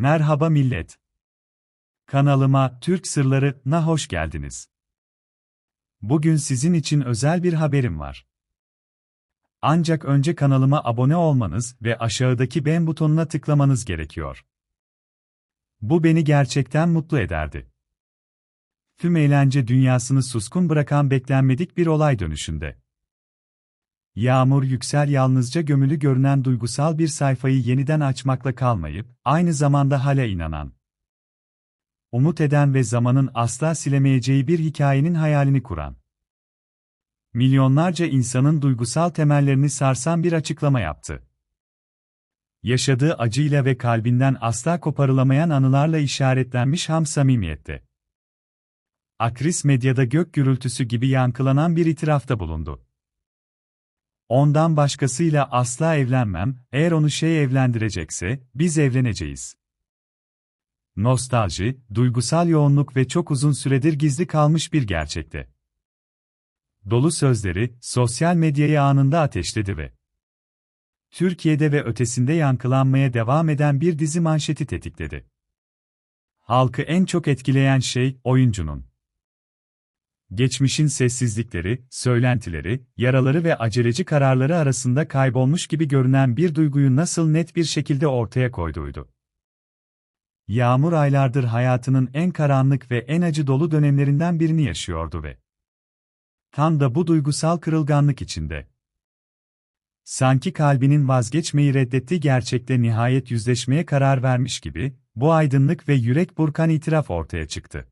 Merhaba millet. Kanalıma Türk Sırları'na hoş geldiniz. Bugün sizin için özel bir haberim var. Ancak önce kanalıma abone olmanız ve aşağıdaki beğen butonuna tıklamanız gerekiyor. Bu beni gerçekten mutlu ederdi. Tüm eğlence dünyasını suskun bırakan beklenmedik bir olay dönüşünde. Yağmur Yüksel yalnızca gömülü görünen duygusal bir sayfayı yeniden açmakla kalmayıp, aynı zamanda hala inanan, umut eden ve zamanın asla silemeyeceği bir hikayenin hayalini kuran, milyonlarca insanın duygusal temellerini sarsan bir açıklama yaptı. Yaşadığı acıyla ve kalbinden asla koparılamayan anılarla işaretlenmiş ham samimiyette. Akris medyada gök gürültüsü gibi yankılanan bir itirafta bulundu. Ondan başkasıyla asla evlenmem, eğer onu şey evlendirecekse, biz evleneceğiz. Nostalji, duygusal yoğunluk ve çok uzun süredir gizli kalmış bir gerçekte. Dolu sözleri, sosyal medyayı anında ateşledi ve Türkiye'de ve ötesinde yankılanmaya devam eden bir dizi manşeti tetikledi. Halkı en çok etkileyen şey, oyuncunun geçmişin sessizlikleri, söylentileri, yaraları ve aceleci kararları arasında kaybolmuş gibi görünen bir duyguyu nasıl net bir şekilde ortaya koyduydu. Yağmur aylardır hayatının en karanlık ve en acı dolu dönemlerinden birini yaşıyordu ve tam da bu duygusal kırılganlık içinde. Sanki kalbinin vazgeçmeyi reddettiği gerçekle nihayet yüzleşmeye karar vermiş gibi, bu aydınlık ve yürek burkan itiraf ortaya çıktı.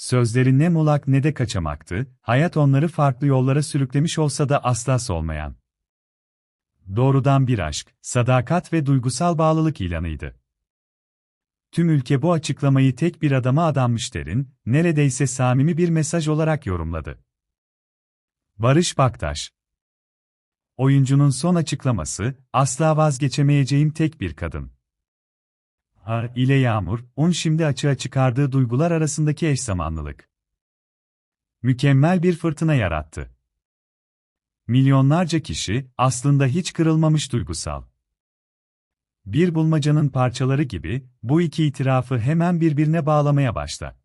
Sözleri ne mulak ne de kaçamaktı, hayat onları farklı yollara sürüklemiş olsa da asla solmayan. Doğrudan bir aşk, sadakat ve duygusal bağlılık ilanıydı. Tüm ülke bu açıklamayı tek bir adama adanmış derin, neredeyse samimi bir mesaj olarak yorumladı. Barış Baktaş Oyuncunun son açıklaması, asla vazgeçemeyeceğim tek bir kadın. Har ile Yağmur, un şimdi açığa çıkardığı duygular arasındaki eş zamanlılık. Mükemmel bir fırtına yarattı. Milyonlarca kişi, aslında hiç kırılmamış duygusal. Bir bulmacanın parçaları gibi, bu iki itirafı hemen birbirine bağlamaya başla.